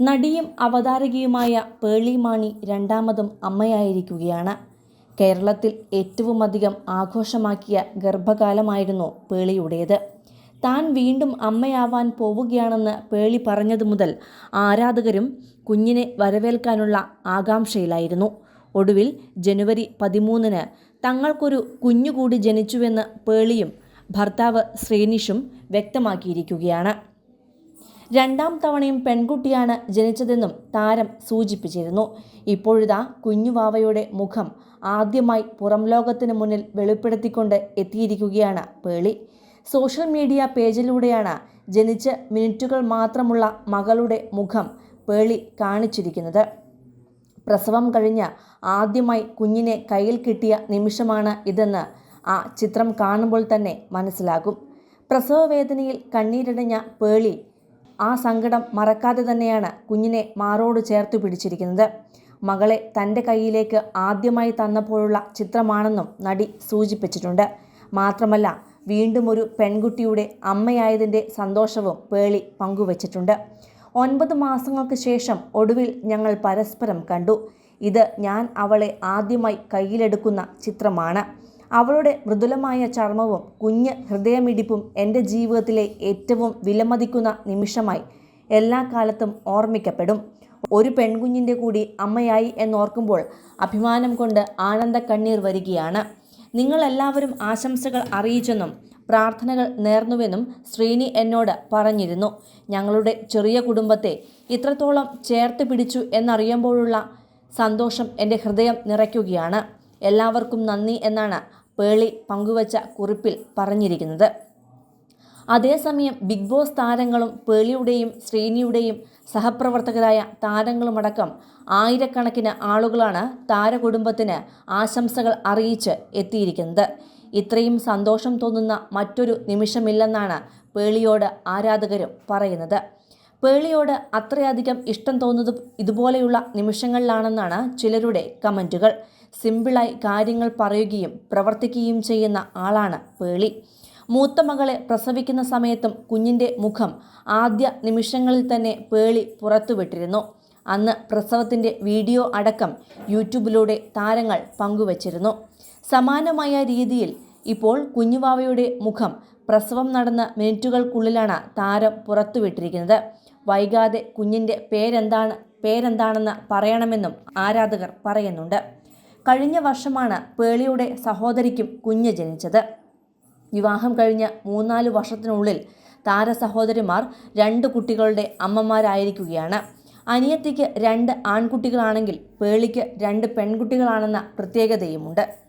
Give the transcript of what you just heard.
നടിയും അവതാരകയുമായ പേളി മാണി രണ്ടാമതും അമ്മയായിരിക്കുകയാണ്. കേരളത്തിൽ ഏറ്റവുമധികം ആഘോഷമാക്കിയ ഗർഭകാലമായിരുന്നു പേളിയുടേത്. താൻ വീണ്ടും അമ്മയാവാൻ പോവുകയാണെന്ന് പേളി പറഞ്ഞതു മുതൽ ആരാധകരും കുഞ്ഞിനെ വരവേൽക്കാനുള്ള ആകാംക്ഷയിലായിരുന്നു. ഒടുവിൽ ജനുവരി പതിമൂന്നിന് തങ്ങൾക്കൊരു കുഞ്ഞുകൂടി ജനിച്ചുവെന്ന് പേളിയും ഭർത്താവ് ശ്രീനിഷും വ്യക്തമാക്കിയിരിക്കുകയാണ്. രണ്ടാം തവണയും പെൺകുട്ടിയാണ് ജനിച്ചതെന്നും താരം സൂചിപ്പിച്ചിരുന്നു. ഇപ്പോഴിതാ കുഞ്ഞുവാവയുടെ മുഖം ആദ്യമായി പുറം ലോകത്തിന് മുന്നിൽ വെളിപ്പെടുത്തിക്കൊണ്ട് എത്തിയിരിക്കുകയാണ് പേളി. സോഷ്യൽ മീഡിയ പേജിലൂടെയാണ് ജനിച്ച് മിനിറ്റുകൾ മാത്രമുള്ള മകളുടെ മുഖം പേളി കാണിച്ചിരിക്കുന്നത്. പ്രസവം കഴിഞ്ഞ് ആദ്യമായി കുഞ്ഞിനെ കയ്യിൽ കിട്ടിയ നിമിഷമാണ് ഇതെന്ന് ആ ചിത്രം കാണുമ്പോൾ തന്നെ മനസ്സിലാകും. പ്രസവവേദനയിൽ കണ്ണീരടഞ്ഞ പേളി ആ സങ്കടം മറക്കാതെ തന്നെയാണ് കുഞ്ഞിനെ മാറോട് ചേർത്ത് പിടിച്ചിരിക്കുന്നത്. മകളെ തന്റെ കയ്യിലേക്ക് ആദ്യമായി തന്നപ്പോഴുള്ള ചിത്രമാണെന്നും നടി സൂചിപ്പിച്ചിട്ടുണ്ട്. മാത്രമല്ല വീണ്ടും ഒരു പെൺകുട്ടിയുടെ അമ്മയായതിന്റെ സന്തോഷവും പേളി പങ്കുവച്ചിട്ടുണ്ട്. ഒൻപത് മാസങ്ങൾക്ക് ശേഷം ഒടുവിൽ ഞങ്ങൾ പരസ്പരം കണ്ടു. ഇത് ഞാൻ അവളെ ആദ്യമായി കയ്യിലെടുക്കുന്ന ചിത്രമാണ്. അവളുടെ മൃദുലമായ ചർമ്മവും കുഞ്ഞ് ഹൃദയമിടിപ്പും എന്റെ ജീവിതത്തിലെ ഏറ്റവും വിലമതിക്കുന്ന നിമിഷമായി എല്ലാ കാലത്തും ഓർമ്മിക്കപ്പെടും. ഒരു പെൺകുഞ്ഞിന്റെ കൂടി അമ്മയായി എന്നോർക്കുമ്പോൾ അഭിമാനം കൊണ്ട് ആനന്ദ കണ്ണീർ വരികയാണ്. നിങ്ങളെല്ലാവരും ആശംസകൾ അറിയിച്ചെന്നും പ്രാർത്ഥനകൾ നേർന്നുവെന്നും ശ്രീനി എന്നോട് പറഞ്ഞിരുന്നു. ഞങ്ങളുടെ ചെറിയ കുടുംബത്തെ ഇത്രത്തോളം ചേർത്ത് പിടിച്ചു എന്നറിയുമ്പോഴുള്ള സന്തോഷം എന്റെ ഹൃദയം നിറയ്ക്കുകയാണ്. എല്ലാവർക്കും നന്ദി എന്നാണ് പേളി പങ്കുവച്ച കുറിപ്പിൽ പറഞ്ഞിരിക്കുന്നത്. അതേസമയം ബിഗ് ബോസ് താരങ്ങളും പേളിയുടെയും ശ്രീനിയുടെയും സഹപ്രവർത്തകരായ താരങ്ങളുമടക്കം ആയിരക്കണക്കിന് ആളുകളാണ് താരകുടുംബത്തിന് ആശംസകൾ അറിയിച്ച് എത്തിയിരിക്കുന്നത്. ഇത്രയും സന്തോഷം തോന്നുന്ന മറ്റൊരു നിമിഷമില്ലെന്നാണ് പേളിയോട് ആരാധകരും പറയുന്നത്. പേളിയോട് അത്രയധികം ഇഷ്ടം തോന്നുന്നതും ഇതുപോലെയുള്ള നിമിഷങ്ങളിലാണെന്നാണ് ചിലരുടെ കമന്റുകൾ. സിമ്പിളായി കാര്യങ്ങൾ പറയുകയും പ്രവർത്തിക്കുകയും ചെയ്യുന്ന ആളാണ് പേളി. മൂത്ത മകളെ പ്രസവിക്കുന്ന സമയത്തും കുഞ്ഞിന്റെ മുഖം ആദ്യ നിമിഷങ്ങളിൽ തന്നെ പേളി പുറത്തുവിട്ടിരുന്നു. അന്ന് പ്രസവത്തിന്റെ വീഡിയോ അടക്കം യൂട്യൂബിലൂടെ താരങ്ങൾ പങ്കുവച്ചിരുന്നു. സമാനമായ രീതിയിൽ ഇപ്പോൾ കുഞ്ഞുവാവയുടെ മുഖം പ്രസവം നടന്ന മിനിറ്റുകൾക്കുള്ളിലാണ് താരം പുറത്തുവിട്ടിരിക്കുന്നത്. വൈകാതെ കുഞ്ഞിന്റെ പേരെന്താണ് പേരെന്താണെന്ന് പറയണമെന്നും ആരാധകർ പറയുന്നുണ്ട്. കഴിഞ്ഞ വർഷമാണ് പേളിയുടെ സഹോദരിക്കും കുഞ്ഞ് ജനിച്ചത്. വിവാഹം കഴിഞ്ഞ മൂന്നാൽ വർഷത്തിനുള്ളിൽ താരസഹോദരിമാർ രണ്ട് കുട്ടികളുടെ അമ്മമാരായിരിക്കുകയാണ്. അനിയത്തിക്ക് രണ്ട് ആൺകുട്ടികളാണെങ്കിൽ പേളിക്ക് രണ്ട് പെൺകുട്ടികളാണെന്ന പ്രത്യേകതയുമുണ്ട്.